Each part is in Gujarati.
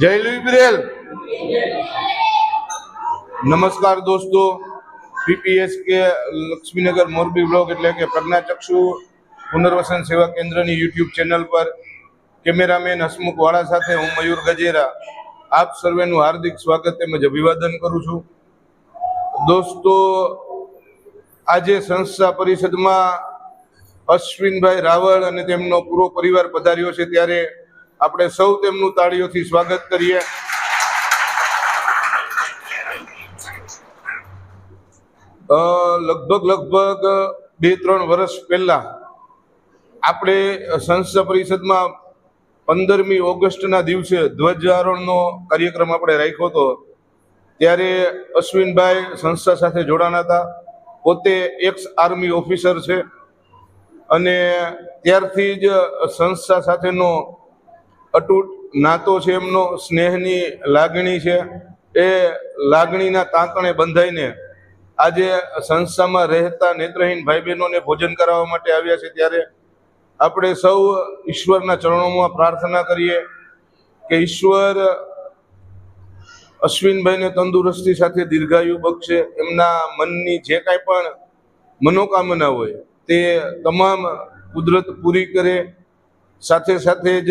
જય લિબરેલ નમસ્કાર દોસ્તો. પીપીએસ કે લક્ષ્મીનગર મોરબી બ્લોક એટલે કે પ્રજ્ઞાચક્ષુ પુનર્વસન સેવા કેન્દ્રની યુટ્યુબ ચેનલ પર કેમેરામેન હસમુખ વાળા સાથે હું મયુર ગજેરા. આપ સર્વેનું હાર્દિક સ્વાગત તેમજ અભિવાદન કરું છું. દોસ્તો, આજે સંસ્થા પરિષદમાં અશ્વિનભાઈ રાવળ અને તેમનો પૂરો પરિવાર પધાર્યો છે ત્યારે આપણે સૌ તેમનું તાળીઓથી સ્વાગત કરીએ. લગભગ લગભગ બે ત્રણ વર્ષ પહેલા આપણે સંસ્થા પરિષદમાં પંદરમી ઓગસ્ટના દિવસે ધ્વજારોહણનો કાર્યક્રમ આપણે રાખ્યો હતો. ત્યારે અશ્વિનભાઈ સંસ્થા સાથે જોડાણા હતા. પોતે એક્સ આર્મી ઓફિસર છે. અને ત્યારથી જ સંસ્થા સાથેનો અતૂટ નાતો છે એમનો સ્નેહની લાગણી છે. એ લાગણીના તાંતણે બંધાઈને આજે સંસ્થામાં રહેતા નેત્રહીન ભાઈ બહેનોને ભોજન કરાવવા માટે આવ્યા છે ત્યારે આપણે સૌ ઈશ્વરના ચરણોમાં પ્રાર્થના કરીએ કે ઈશ્વર અશ્વિનભાઈને તંદુરસ્તી સાથે દીર્ઘાયુ બક્ષે એમના મનની જે કાંઈ પણ મનોકામના હોય તે તમામ કુદરત પૂરી કરે. સાથે સાથે જ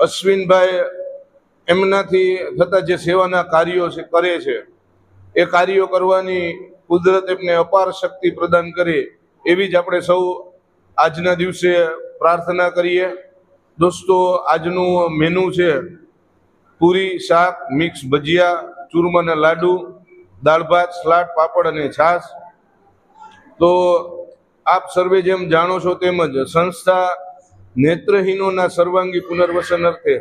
અશ્વિનભાઈ એમનાથી થતા જે સેવાના કાર્યો છે, કરે છે, એ કાર્યો કરવાની કુદરત એમને અપાર શક્તિ પ્રદાન કરે એવી જ આપણે સૌ આજના દિવસે પ્રાર્થના કરીએ. દોસ્તો, આજનું મેનુ છે પૂરી શાક મિક્સ ભજીયા, ચૂરમાના લાડુ, દાળ ભાત, સલાડ, પાપડ અને છાશ. તો આપ સર્વે જેમ જાણો છો તેમજ સંસ્થા નેત્રહીનોના સર્વાંગી પુનર્વસન અર્થે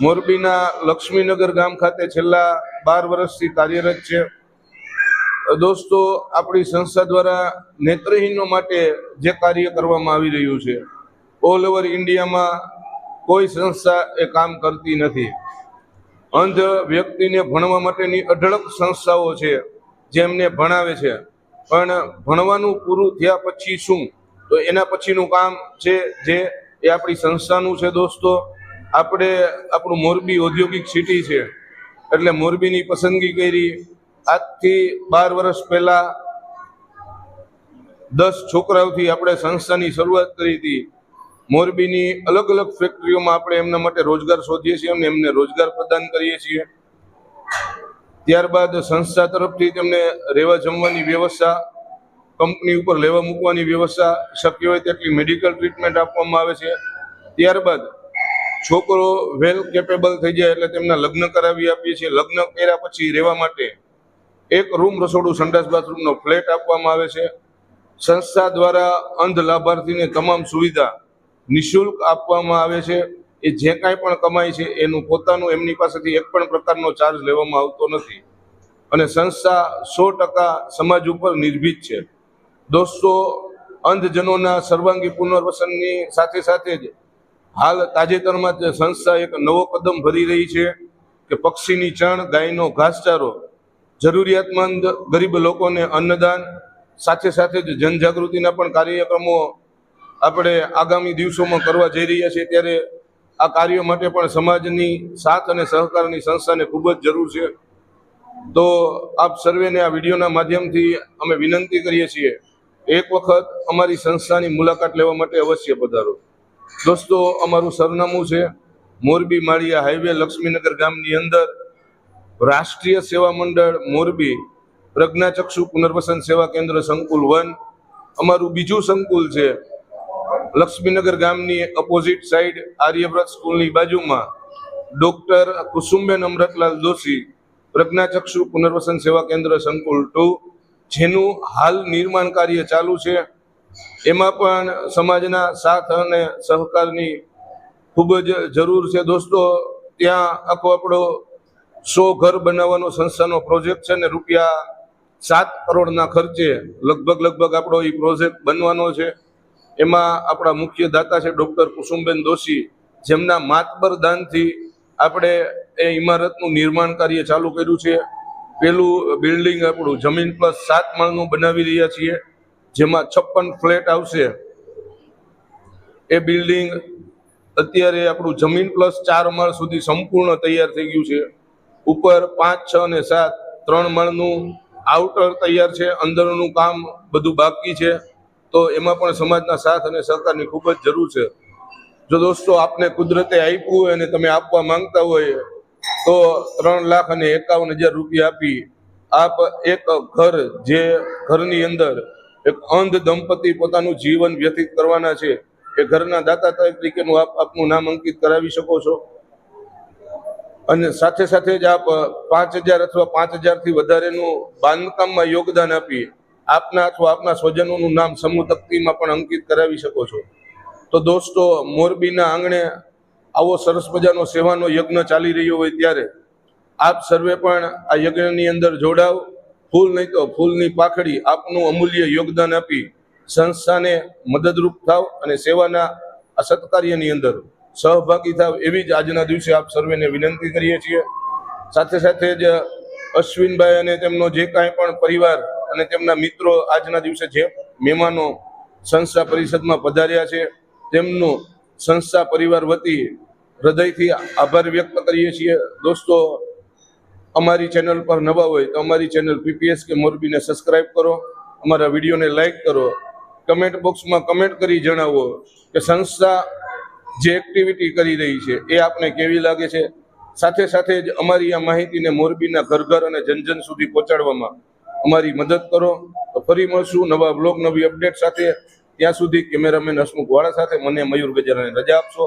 મોરબીના લક્ષ્મીનગર ગામ ખાતે છેલ્લા બાર વર્ષથી કાર્યરત છે. દોસ્તો, આપણી સંસ્થા દ્વારા નેત્રહીનો માટે જે કાર્ય કરવામાં આવી રહ્યું છે, ઓલ ઓવર ઇન્ડિયામાં કોઈ સંસ્થા એ કામ કરતી નથી. અંધ વ્યક્તિને ભણવા માટેની અઢળક સંસ્થાઓ છે જેમને ભણાવે છે. પણ ભણવાનું પૂરું થયા પછી શું? તો એના પછીનું કામ છે જે એ આપણી સંસ્થાનું છે દોસ્તો. આપણે આપણું મોરબી ઔદ્યોગિક સિટી છે. એટલે મોરબીની પસંદગી કરી. આજથી બાર વર્ષ પહેલા દસ છોકરાઓથી આપણે સંસ્થાની શરૂઆત કરી હતી. મોરબીની અલગ અલગ ફેક્ટરીઓમાં આપણે એમના માટે રોજગાર શોધીએ છીએ અને એમને રોજગાર પ્રદાન કરીએ છીએ. ત્યારબાદ સંસ્થા તરફથી તેમને રહેવા જમવાની વ્યવસ્થા કંપની ઉપર લેવા મૂકવાની વ્યવસ્થા શક્ય હોય તેટલી મેડિકલ ટ્રીટમેન્ટ આપવામાં આવે છે. ત્યારબાદ છોકરો વેલ કેપેબલ થઈ જાય એટલે તેમના લગ્ન કરાવી આપીએ છીએ. લગ્ન કર્યા પછી રહેવા માટે એક રૂમ રસોડું સંડાસ બાથરૂમનો ફ્લેટ આપવામાં આવે છે. સંસ્થા દ્વારા અંધ લાભાર્થીને તમામ સુવિધા નિઃશુલ્ક આપવામાં આવે છે. એ જે કાંઈ પણ કમાય છે એનું પોતાનું એમની પાસેથી એક પણ પ્રકારનો ચાર્જ લેવામાં આવતો નથી. અને સંસ્થા સો ટકા સમાજ ઉપર નિર્ભીત છે. દોસ્તો, અંધજનોના સર્વાંગી પુનર્વસનની સાથે સાથે જ હાલ તાજેતરમાં જ સંસ્થા એક નવો કદમ ભરી રહી છે કે પક્ષીની ચણ, ગાયનો ઘાસચારો, જરૂરિયાતમંદ ગરીબ લોકોને અન્નદાન, સાથે સાથે જ જનજાગૃતિના પણ કાર્યક્રમો આપણે આગામી દિવસોમાં કરવા જઈ રહ્યા છીએ. ત્યારે આ કાર્યો માટે પણ સમાજની સાથ અને સહકારની સંસ્થાને ખૂબ જ જરૂર છે. તો આપ સર્વેને આ વિડીયોના માધ્યમથી અમે વિનંતી કરીએ છીએ એક વખત અમારી સંસ્થાની મુલાકાત લેવા માટે અવશ્ય પધારો. દોસ્તો, અમારું સરનામું છે મોરબી માળિયા હાઈવે, લક્ષ્મીનગર ગામની અંદર રાષ્ટ્રીય સેવા મંડળ મોરબી, પ્રજ્ઞાચક્ષુ પુનર્વસન સેવા કેન્દ્ર સંકુલ વન. અમારું બીજું સંકુલ છે લક્ષ્મીનગર ગામની અપોઝિટ સાઈડ આર્યવ્રત સ્કૂલની બાજુમાં ડોક્ટર કુસુમબેન અમૃતલાલ દોશી, પ્રજ્ઞાચક્ષુ પુનર્વસન સેવા કેન્દ્ર સંકુલ ટુ જેનું હાલ નિર્માણ કાર્ય ચાલુ છે. એમાં પણ સમાજના સાથ અને સહકારની ખૂબ જ જરૂર છે. દોસ્તો, ત્યાં આખો આપણો સો ઘર બનાવવાનો સંસ્થાનો પ્રોજેક્ટ છે ને રૂપિયા સાત કરોડના ખર્ચે લગભગ લગભગ આપણો એ પ્રોજેક્ટ બનવાનો છે. એમાં આપણા મુખ્ય દાતા છે ડૉક્ટર કુસુમબેન દોશી, જેમના માતબર દાનથી આપણે એ ઇમારતનું નિર્માણ કાર્ય ચાલુ કર્યું છે. પેલું બિલ્ડિંગ આપણું જમીન પ્લસ સાત માળનું બનાવી રહ્યા છીએ, જેમાં છપ્પન ફ્લેટ આવશે. એ બિલ્ડિંગ અત્યારે આપણું જમીન પ્લસ ચાર માળ સુધી સંપૂર્ણ તૈયાર થઈ ગયું છે. ઉપર પાંચ, છ અને સાત, ત્રણ માળનું આઉટર તૈયાર છે, અંદરનું કામ બધું બાકી છે. તો એમાં પણ સમાજના સાથ અને સહકારની ખૂબ જ જરૂર છે. જો દોસ્તો, આપને કુદરતે આપ્યું હોય અને તમે આપવા માંગતા હોય તો ત્રણ લાખ અને એકાવન હજાર રૂપિયા આપી આપ એક ઘર જે ઘરની અંદર એક અંધ દંપતી પોતાનું જીવન વ્યતીત કરવાના છે, એ ઘરના દાતા તરીકેનું આપ, આપનું નામ અંકિત કરાવી શકો છો. અને સાથે સાથે જ આપ પાંચ હજાર અથવા પાંચ હજારથી વધારેનું બાંધકામમાં યોગદાન આપી આપના અથવા આપના સ્વજનોનું નામ સમૂહ તકતીમાં પણ અંકિત કરાવી શકો છો. તો દોસ્તો, મોરબીના આંગણે આવો સરસ મજાનો સેવાનો યજ્ઞ ચાલી રહ્યો હોય ત્યારે આપ સર્વે પણ આ યજ્ઞની અંદર જોડાવ. ફૂલ નહીં તો ફૂલની પાખડી આપનું અમૂલ્ય યોગદાન આપી સંસ્થાને મદદરૂપ થાવ અને સેવાના આ સત્કાર્યની અંદર સહભાગી થાવ એવી જ આજના દિવસે આપ સર્વેને વિનંતી કરીએ છીએ. સાથે સાથે જ અશ્વિનભાઈ અને તેમનો જે કાંઈ પણ પરિવાર અને તેમના મિત્રો આજના દિવસે જે મહેમાનો સંસ્થા પરિષદમાં પધાર્યા છે, તેમનું સંસ્થા પરિવાર વતી હૃદયથી આભાર વ્યક્ત કરીએ છીએ. દોસ્તો, અમારી ચેનલ પર નવા હોય તો અમારી ચેનલ પીપીએસ કે મોરબીને સબસ્ક્રાઇબ કરો. અમારા વિડીયોને લાઈક કરો. કમેન્ટ બોક્સમાં કમેન્ટ કરી જણાવો કે સંસ્થા જે એક્ટિવિટી કરી રહી છે એ આપને કેવી લાગે છે? સાથે સાથે જ અમારી આ માહિતીને મોરબીના ઘર ઘર અને જન જન સુધી પહોંચાડવામાં અમારી મદદ કરો. તો ફરી મળશું નવા બ્લોગ નવી અપડેટ સાથે. ત્યાં સુધી કેમેરામેન હસમુખ વાળા સાથે, મને મયુર ગજરાને રજા આપશો.